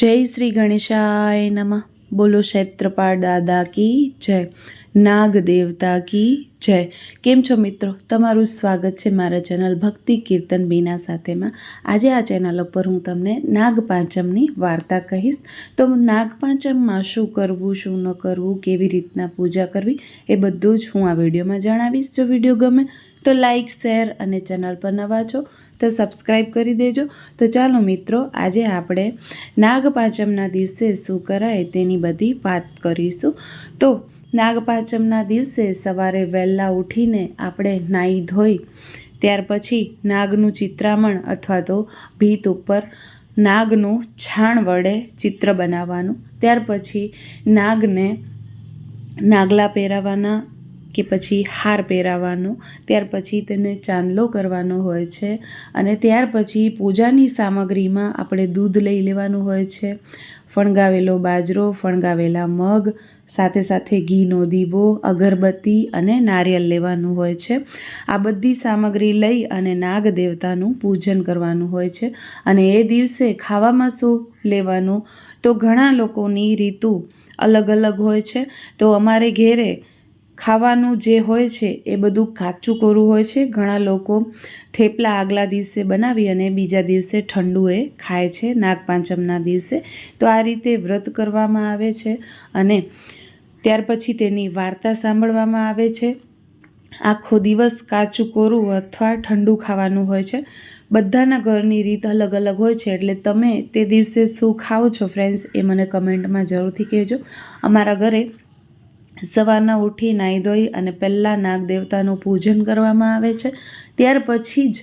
જય શ્રી ગણેશાય નમઃ. બોલો ક્ષેત્રપાળ દાદા કી જય. નાગ દેવતા કી જય. કેમ છો મિત્રો? તમારું સ્વાગત છે મારા ચેનલ ભક્તિ કીર્તન બીના સાથેમાં. આજે આ ચેનલ ઉપર હું તમને નાગપાંચમની વાર્તા કહીશ. તો નાગ પાંચમમાં શું કરવું, શું ન કરવું, કેવી રીતના પૂજા કરવી, એ બધું જ હું આ વિડીયોમાં જણાવીશ. જો વીડિયો ગમે તો લાઈક, શેર અને ચેનલ પર નવા છો તો સબસ્ક્રાઈબ કરી દેજો. તો ચાલો મિત્રો, આજે આપણે નાગ પાંચમના દિવસે શું કરાય તેની બધી વાત કરીશું. તો નાગ પાંચમના દિવસે સવારે વહેલા ઉઠીને આપણે નાહી ધોઈ, ત્યાર પછી નાગનું ચિત્રામણ અથવા તો ભીત ઉપર નાગનું છાણ વડે ચિત્ર બનાવવાનું. ત્યાર પછી નાગને નાગલા પહેરાવવાના કે પછી હાર પહેરાવવાનો, ત્યાર પછી તેને ચાંદલો કરવાનો હોય છે અને ત્યાર પછી પૂજાની સામગ્રીમાં આપણે દૂધ લઈ લેવાનું હોય છે. ફણગાવેલો બાજરો, ફણગાવેલા મગ, સાથે સાથે ઘીનો દીવો, અગરબત્તી અને નારિયેલ લેવાનું હોય છે. આ બધી સામગ્રી લઈ અને નાગ દેવતાનું પૂજન કરવાનું હોય છે અને એ દિવસે ખાવામાં શું લેવાનું? તો ઘણા લોકોની રીતુ અલગ અલગ હોય છે. તો અમારે ઘેરે ખાવાનું જે હોય છે એ બધું કાચું કોરું હોય છે. ઘણા લોકો થેપલા આગલા દિવસે બનાવી અને બીજા દિવસે ઠંડુ એ ખાય છે, નાગપાંચમના દિવસે. તો આ રીતે વ્રત કરવામાં આવે છે અને ત્યાર પછી તેની વાર્તા સાંભળવામાં આવે છે. આખો દિવસ કાચું કોરું અથવા ઠંડુ ખાવાનું હોય છે. બધાના ઘરની રીત અલગ અલગ હોય છે, એટલે તમે તે દિવસે શું ખાઓ છો ફ્રેન્ડ્સ એ મને કમેન્ટમાં જરૂરથી કહેજો. અમારા ઘરે સવારના ઉઠી નાહી ધોઈ અને પહેલાં નાગ દેવતાનું પૂજન કરવામાં આવે છે. ત્યાર પછી જ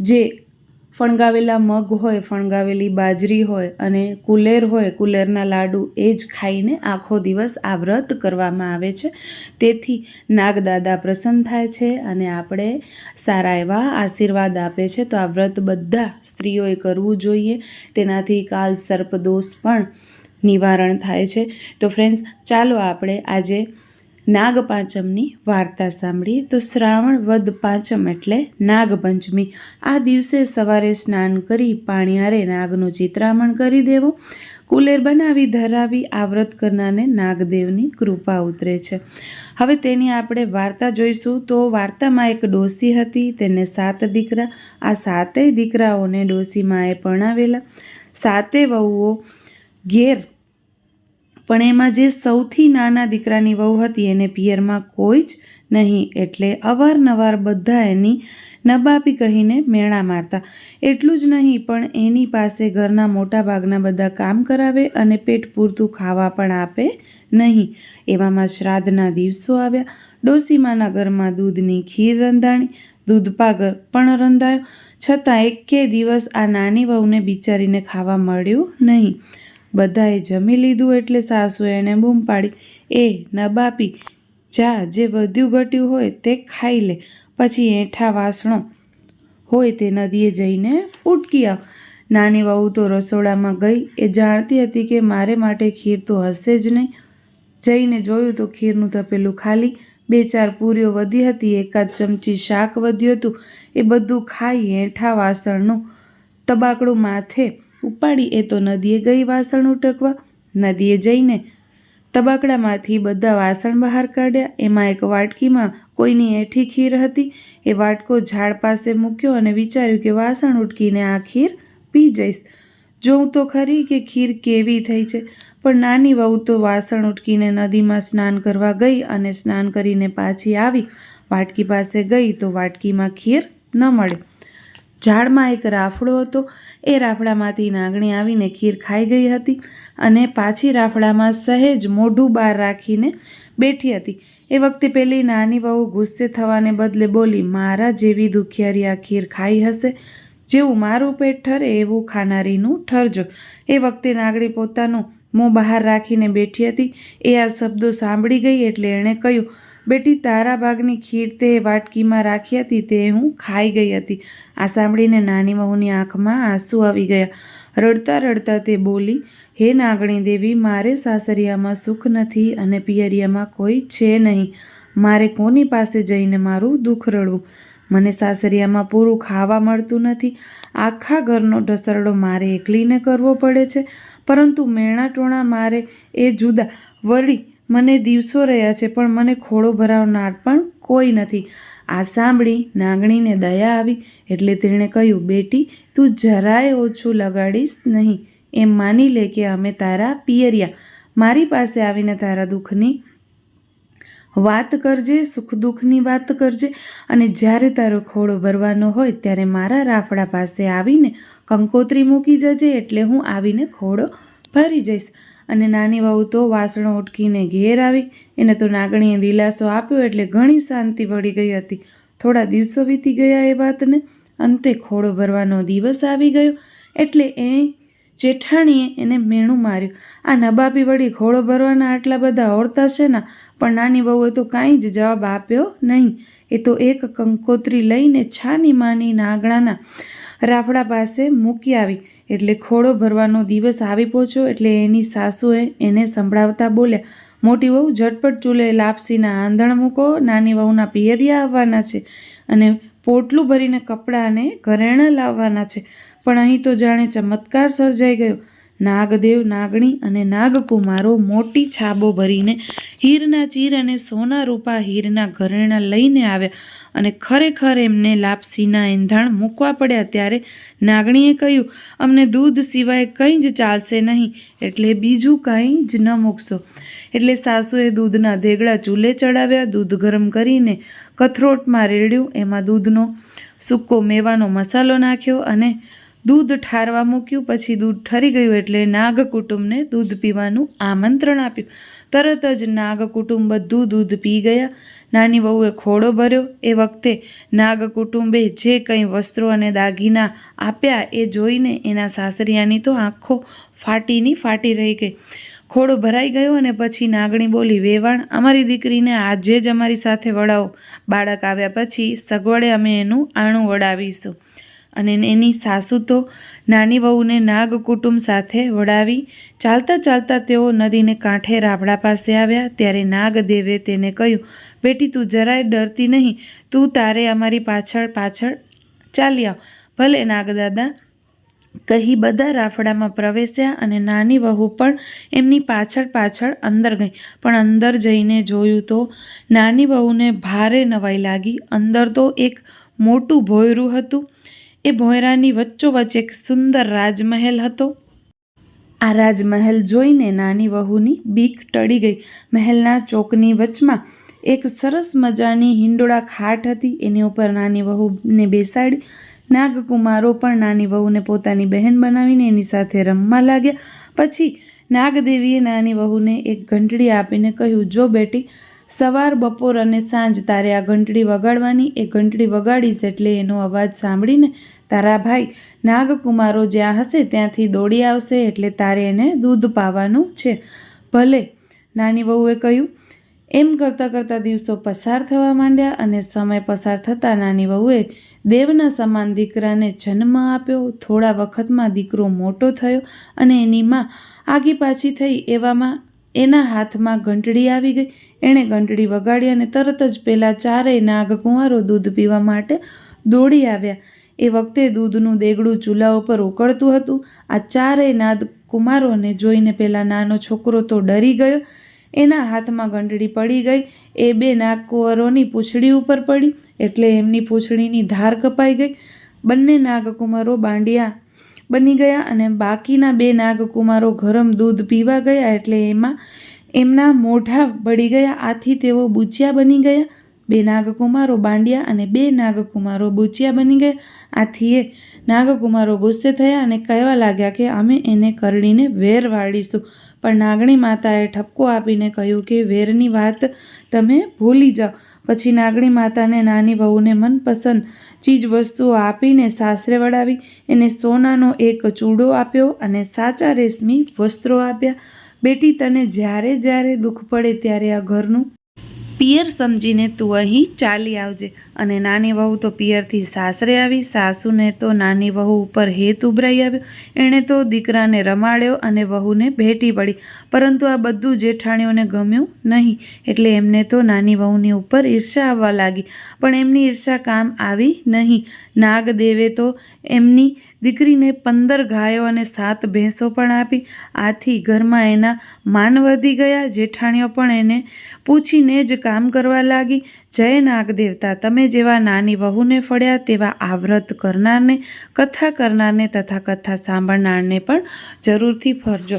જે ફણગાવેલા મગ હોય, ફણગાવેલી બાજરી હોય અને કુલેર હોય, કુલેરના લાડુ એ જ ખાઈને આખો દિવસ આ વ્રત કરવામાં આવે છે. તેથી નાગદાદા પ્રસન્ન થાય છે અને આપણે સારા એવા આશીર્વાદ આપે છે. તો આ વ્રત બધા સ્ત્રીઓએ કરવું જોઈએ. તેનાથી કાલ સર્પદોષ પણ નિવારણ થાય છે. તો ફ્રેન્ડ્સ ચાલો આપણે આજે નાગ પાંચમની વાર્તા સાંભળીએ. તો શ્રાવણ વદ પાંચમ એટલે નાગપંચમી. આ દિવસે સવારે સ્નાન કરી પાણીયારે નાગનું ચિત્રામણ કરી દેવું. કુલેર બનાવી, ધરાવી, આ વ્રત કરનારને નાગદેવની કૃપા ઉતરે છે. હવે તેની આપણે વાર્તા જોઈશું. તો વાર્તામાં એક ડોસી હતી, તેને સાત દીકરા. આ સાતેય દીકરાઓને ડોસીમાએ પરણાવેલા. સાતે વહુઓ ઘેર. પણ એમાં જે સૌથી નાના દીકરાની વહુ હતી એને પિયરમાં કોઈ જ નહીં એટલે અવારનવાર બધા એની નબાપી કહીને મેળા મારતા. એટલું જ નહીં, પણ એની પાસે ઘરના મોટા ભાગના બધા કામ કરાવે અને પેટ પૂરતું ખાવા પણ આપે નહીં. એવામાં શ્રાદ્ધના દિવસો આવ્યા. ડોસીમાના ઘરમાં દૂધની ખીર રંધાણી દૂધપાગર પણ રંધાયો. છતાં એકે દિવસ આ નાની વહુને બિચારીને ખાવા મળ્યું નહીં. બધાએ જમી લીધું એટલે સાસુએ એને બૂમ પાડી, એ ન બાપી જા, જે વધ્યું ઘટ્યું હોય તે ખાઈ લે, પછી એઠા વાસણો હોય તે નદીએ જઈને ઉટકી આવ. નાની વહુ તો રસોડામાં ગઈ, એ જાણતી હતી કે મારે માટે ખીર તો હશે જ નહીં. જઈને જોયું તો ખીરનું તપેલું ખાલી, બે ચાર પૂરીઓ વધી હતી, એકાદ ચમચી શાક વધ્યું હતું, એ બધું ખાઈ એઠા વાસણનું તબાકડું માથે ઉપાડી એ તો નદીએ ગઈ વાસણ ઉટકવા. નદીએ જઈને તબાકડામાંથી બધા વાસણ બહાર કાઢ્યા. એમાં એક વાટકીમાં કોઈની એઠી ખીર હતી. એ વાટકો ઝાડ પાસે મૂક્યો અને વિચાર્યું કે વાસણ ઉટકીને આ ખીર પી જઈશ. જોઉં તો ખરી કે ખીર કેવી થઈ છે. પણ નાની વહુ તો વાસણ ઉટકીને નદીમાં સ્નાન કરવા ગઈ અને સ્નાન કરીને પાછી આવી. વાટકી પાસે ગઈ તો વાટકીમાં ખીર ન મળે. ઝાડમાં એક રાફડો હતો. એ રાફડામાંથી નાગણી આવીને ખીર ખાઈ ગઈ હતી અને પાછી રાફડામાં સહેજ મોઢું બહાર રાખીને બેઠી હતી. એ વખતે પેલી નાની વહુ ગુસ્સે થવાને બદલે બોલી, મારા જેવી દુખિયારી આ ખીર ખાઈ હશે. જેવું મારું પેટ ઠરે એવું ખાનારીનું ઠરજો એ વખતે નાગણી પોતાનું મોં બહાર રાખીને બેઠી હતી. એ આ શબ્દો સાંભળી ગઈ એટલે એણે કહ્યું બેટી તારા ભાગની ખીર તે વાટકીમાં રાખી હતી, તે હું ખાઈ ગઈ હતી. આ સાંભળીને નાની વહુની આંખમાં આંસુ આવી ગયા. રડતા રડતા તે બોલી, હે નાગણી દેવી, મારે સાસરિયામાં સુખ નથી અને પિયરિયામાં કોઈ છે નહીં. મારે કોની પાસે જઈને મારું દુઃખ રડવું? મને સાસરિયામાં પૂરું ખાવા મળતું નથી. આખા ઘરનો ઢસરડો મારે એકલીને કરવો પડે છે. પરંતુ મેણા ટોણા મારે એ જુદા. વળી મને દિવસો રહ્યા છે, પણ મને ખોળો ભરાવનાર પણ કોઈ નથી. આ સાંભળી નાગણીને દયા આવી, એટલે તેણે કહ્યું, બેટી, તું જરાય ઓછું લગાડીશ નહીં. એમ માની લે કે અમે તારા પિયરિયા. મારી પાસે આવીને તારા દુઃખની વાત કરજે, સુખ દુઃખની વાત કરજે. અને જ્યારે તારો ખોળો ભરવાનો હોય, ત્યારે મારા રાફડા પાસે આવીને કંકોત્રી મૂકી જજે, એટલે હું આવીને ખોળો ભરી જઈશ. અને નાની વહુ તો વાસણો ઉટકીને ઘેર આવી. એને તો નાગણીએ દિલાસો આપ્યો એટલે ઘણી શાંતિ વળી ગઈ હતી. થોડા દિવસો વીતી ગયા એ વાતને. અંતે ખોળો ભરવાનો દિવસ આવી ગયો એટલે એ જેઠાણીએ એને મેણું માર્યું. આ નબાબી વળી ઘોડો ભરવાના આટલા બધા ઓળતા છે ને, પણ નાની વહુએ તો કાંઈ જ જવાબ આપ્યો નહીં. એ તો એક કંકોત્રી લઈને છાની માની નાગણાના રાફડા પાસે મૂકી આવી. એટલે ખોળો ભરવાનો દિવસ આવી પહોંચ્યો એટલે એની સાસુએ એને સંભળાવતા બોલ્યા, મોટી વહુ, ઝટપટ ચૂલે લાપસીના આંધણ મૂકો, નાની વહુના પિયરિયા આવવાના છે અને પોટલું ભરીને કપડાં અને ઘરેણાં લાવવાના છે. પણ અહીં તો જાણે ચમત્કાર સર્જાઈ ગયો. નાગદેવ નાગણી અને નાગકુમારો મોટી છાબો ભરીને હીરના ચીર અને સોના રૂપા હીરના ઘરેણાં લઈને આવ્યા અને ખરેખર એમને લાપસીના એંધાણ મૂકવા પડ્યા ત્યારે નાગણીએ કહ્યું, અમને દૂધ સિવાય કંઈ જ ચાલશે નહીં, એટલે બીજું કાંઈ જ ન મૂકશો. એટલે સાસુએ દૂધના ધેગડા ચૂલે ચડાવ્યા, દૂધ ગરમ કરીને કથરોટમાં રેડ્યું, એમાં દૂધનો સૂકો મેવાનો મસાલો નાખ્યો અને દૂધ ઠારવા મૂક્યું, પછી દૂધ ઠરી ગયું એટલે નાગ કુટુંબને દૂધ પીવાનું આમંત્રણ આપ્યું. તરત જ નાગ કુટુંબ બધું દૂધ પી ગયા. નાની વહુએ ખોડો ભર્યો. એ વખતે નાગ કુટુંબે જે કંઈ વસ્ત્રો અને દાગીના આપ્યા એ જોઈને એના સાસરિયાની તો આંખો ફાટીની ફાટી રહી ગઈ. ખોડો ભરાઈ ગયો અને પછી નાગણી બોલી, વેવાણ, અમારી દીકરીને આજે જ અમારી સાથે વડાવો બાળક આવ્યા પછી સગવડે અમે એનું આણું વડાવીશું અને એની સાસુ તો નાની વહુને નાગ કુટુંબ સાથે વડાવી ચાલતા ચાલતા તેઓ નદીને કાંઠે રાબડા પાસે આવ્યા. ત્યારે નાગદેવે તેને કહ્યું, બેટી, તું જરાય ડરતી નહીં. તું તારે અમારી પાછળ પાછળ ચાલી આવ. ભલે નાગદાદા કહી બધા રાફડામાં પ્રવેશ્યા અને નાની વહુ પણ એમની પાછળ પાછળ અંદર ગઈ. પણ અંદર જઈને જોયું તો નાની વહુને ભારે નવાઈ લાગી. અંદર તો એક મોટું ભોયરું હતું. એ ભોયરાની વચ્ચોવચ્ચ એક સુંદર રાજમહેલ હતો. આ રાજમહેલ જોઈને નાની વહુની બીક ટળી ગઈ. મહેલના ચોકની વચમાં એક સરસ મજાની હિંડોળા ખાટ હતી. એની ઉપર નાની વહુને બેસાડી નાગકુમારો પણ નાની વહુને પોતાની બહેન બનાવીને એની સાથે રમવા લાગ્યા. પછી નાગદેવીએ નાની વહુને એક ઘંટડી આપીને કહ્યું, જો બેટી સવાર, બપોર અને સાંજ તારે આ ઘંટડી વગાડવાની. એ ઘંટડી વગાડીશ એટલે એનો અવાજ સાંભળીને તારા ભાઈ નાગકુમારો જ્યાં હશે ત્યાંથી દોડી આવશે એટલે તારે એને દૂધ પાવાનું છે. ભલે, નાની વહુએ કહ્યું. એમ કરતાં કરતાં દિવસો પસાર થવા માંડ્યા અને સમય પસાર થતાં નાની વહુએ દેવના સમાન દીકરાને જન્મ આપ્યો. થોડા વખતમાં દીકરો મોટો થયો અને એની માં આગી પાછી થઈ એવામાં એના હાથમાં ઘંટડી આવી ગઈ. એણે ઘંટડી વગાડી અને તરત જ પેલા ચારેય નાગ કુંવારો દૂધ પીવા માટે દોડી આવ્યા. એ વખતે દૂધનું દેગડું ચૂલા ઉપર ઉકળતું હતું. આ ચારેય નાદ કુમારોને જોઈને પેલા નાનો છોકરો તો ડરી ગયો. એના હાથમાં ઘંટડી પડી ગઈ. એ બે નાગ કુંવરોની પૂંછડી ઉપર પડી એટલે એમની પૂંછડીની ધાર કપાઈ ગઈ. બંને નાગકુમારો બાંડિયા બની ગયા અને બાકીના બે નાગકુમારો ગરમ દૂધ પીવા ગયા એટલે એમાં એમના મોઢા બળી ગયા, આથી તેઓ બુચિયા બની ગયા. બે નાગકુમારો બાંડ્યા અને બે નાગકુમારો બુચિયા બની ગયા. આથી એ નાગકુમારો ગુસ્સે થયા અને કહેવા લાગ્યા કે અમે એને કરડીને વેર વાળીશું. પણ નાગણી માતાએ ઠપકો આપીને કહ્યું કે, વેરની વાત તમે ભૂલી જાઓ. પછી નાગણી માતાને નાની વહુને મનપસંદ ચીજ વસ્તુઓ આપીને સાસરે વડાવી એને સોનાનો એક ચૂડો આપ્યો અને સાચા રેશમી વસ્ત્રો આપ્યા. બેટી તને જ્યારે જ્યારે દુઃખ પડે ત્યારે આ ઘરનું પિયર સમજીને તું અહીં ચાલી આવજે. અને નાની વહુ તો પિયરથી સાસરે આવી, સાસુને તો નાની વહુ ઉપર હેત ઉભરાઈ આવ્યો. એણે તો દીકરાને રમાડ્યો અને વહુને ભેટી પડી. પરંતુ આ બધું જેઠાણીઓને ગમ્યું નહીં, એટલે એમને તો નાની વહુની ઉપર ઈર્ષા આવવા લાગી. પણ એમની ઈર્ષા કામ આવી નહીં. નાગદેવે તો એમની દીકરીને પંદર ગાયો અને સાત ભેંસો પણ આપી. આથી ઘરમાં એના માન વધી ગયા. જેઠાણીઓ પણ એને પૂછીને જ કામ કરવા લાગી. જય નાગદેવતા, તમે જેવા નાની વહુને ફળ્યા તેવા આ વ્રત કરનારને, કથા કરનારને તથા કથા સાંભળનારને પણ જરૂરથી ફરજો.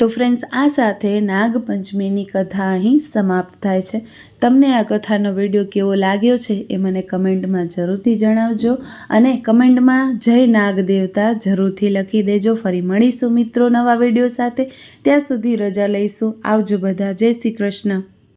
તો ફ્રેન્ડ્સ, આ સાથે નાગપંચમીની કથા અહીં સમાપ્ત થાય છે. તમને આ કથાનો વીડિયો કેવો લાગ્યો છે એ મને કમેન્ટમાં જરૂરથી જણાવજો અને કમેન્ટમાં જય નાગદેવતા જરૂરથી લખી દેજો. ફરી મળીશું મિત્રો નવા વીડિયો સાથે. ત્યાં સુધી રજા લઈશું. આવજો બધા. જય શ્રી કૃષ્ણ.